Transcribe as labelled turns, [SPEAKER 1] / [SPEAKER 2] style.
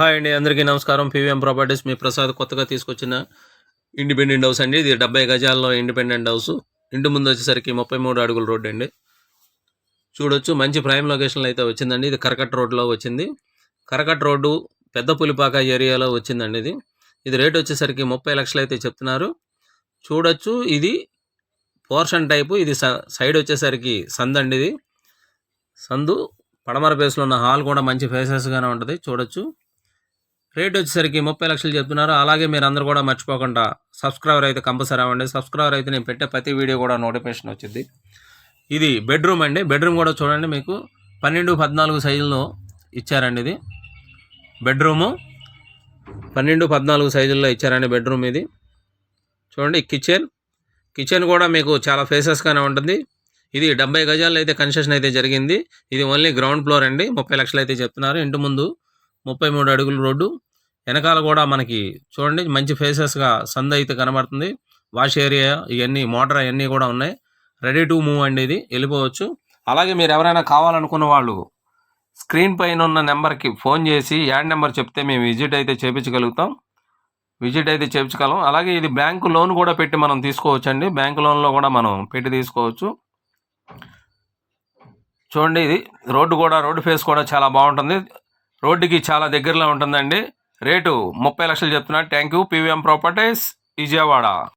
[SPEAKER 1] Hi అండి అందరికీ నమస్కారం. పీవీఎం ప్రాపర్టీస్ మీ ప్రసాద్ కొత్తగా తీసుకొచ్చిన ఇండిపెండెంట్ హౌస్ అండి. ఇది డెబ్బై గజాల్లో ఇండిపెండెంట్ హౌస్. ఇంటి ముందు వచ్చేసరికి ముప్పై మూడు అడుగుల రోడ్డు అండి. చూడొచ్చు మంచి ప్రైమ్ లొకేషన్లో అయితే వచ్చిందండి. ఇది కరకట్ రోడ్లో వచ్చింది. కరకట్ రోడ్డు పెద్ద పులిపాక ఏరియాలో వచ్చిందండి ఇది. ఇది రేట్ వచ్చేసరికి ముప్పై లక్షలు అయితే చెప్తున్నారు. చూడొచ్చు ఇది పోర్షన్ టైపు ఇది స- సైడ్ వచ్చేసరికి సందండి ఇది. సందు పడమర బేస్లో ఉన్న హాల్ కూడా మంచి ఫేసెస్గానే ఉంటుంది. చూడొచ్చు. రేట్ వచ్చేసరికి ముప్పై లక్షలు చెప్తున్నారు. అలాగే మీరు అందరూ కూడా మర్చిపోకుండా సబ్స్క్రైబర్ అయితే కంపల్సరీ అవ్వండి. సబ్స్క్రైబర్ అయితే నేను పెట్టే ప్రతి వీడియో కూడా నోటిఫికేషన్ వచ్చింది. ఇది బెడ్రూమ్ అండి. బెడ్రూమ్ కూడా చూడండి మీకు. పన్నెండు పద్నాలుగు సైజుల్లో ఇచ్చారండి ఇది. బెడ్రూము. పన్నెండు పద్నాలుగు సైజుల్లో ఇచ్చారండి బెడ్రూమ్ ఇది. చూడండి కిచెన్. కిచెన్ కూడా మీకు చాలా ఫేసెస్గానే ఉంటుంది. ఇది డెబ్బై గజాల్లో అయితే కన్స్ట్రక్షన్ అయితే జరిగింది. ఇది ఓన్లీ గ్రౌండ్ ఫ్లోర్ అండి. ముప్పై లక్షలు అయితే చెప్తున్నారు. ఇంటి ముందు ముప్పై మూడు అడుగుల రోడ్డు. వెనకాల కూడా మనకి చూడండి మంచి ఫేసెస్గా సంద అయితే కనబడుతుంది. వాష్ ఏరియా ఇవన్నీ మోటార్ అవన్నీ కూడా ఉన్నాయి. రెడీ టు మూవ్ అండి ఇది. వెళ్ళిపోవచ్చు. అలాగే మీరు ఎవరైనా కావాలనుకున్న వాళ్ళు స్క్రీన్ పైన ఉన్న నెంబర్కి ఫోన్ చేసి యాడ్ నెంబర్ చెప్తే మేము విజిట్ అయితే చేపించగలుగుతాం. విజిట్ అయితే చేయించగలం అలాగే ఇది బ్యాంకు లోన్ కూడా పెట్టి మనం తీసుకోవచ్చు అండి బ్యాంకు లోన్లో కూడా మనం పెట్టి తీసుకోవచ్చు. చూడండి ఇది. రోడ్డు కూడా రోడ్డు ఫేస్ కూడా చాలా బాగుంటుంది. రోడ్డుకి చాలా దగ్గరలో ఉంటుందండి. రేటు ముప్పై లక్షలు చెప్తున్నా. Thank you PVM properties Vijayawada.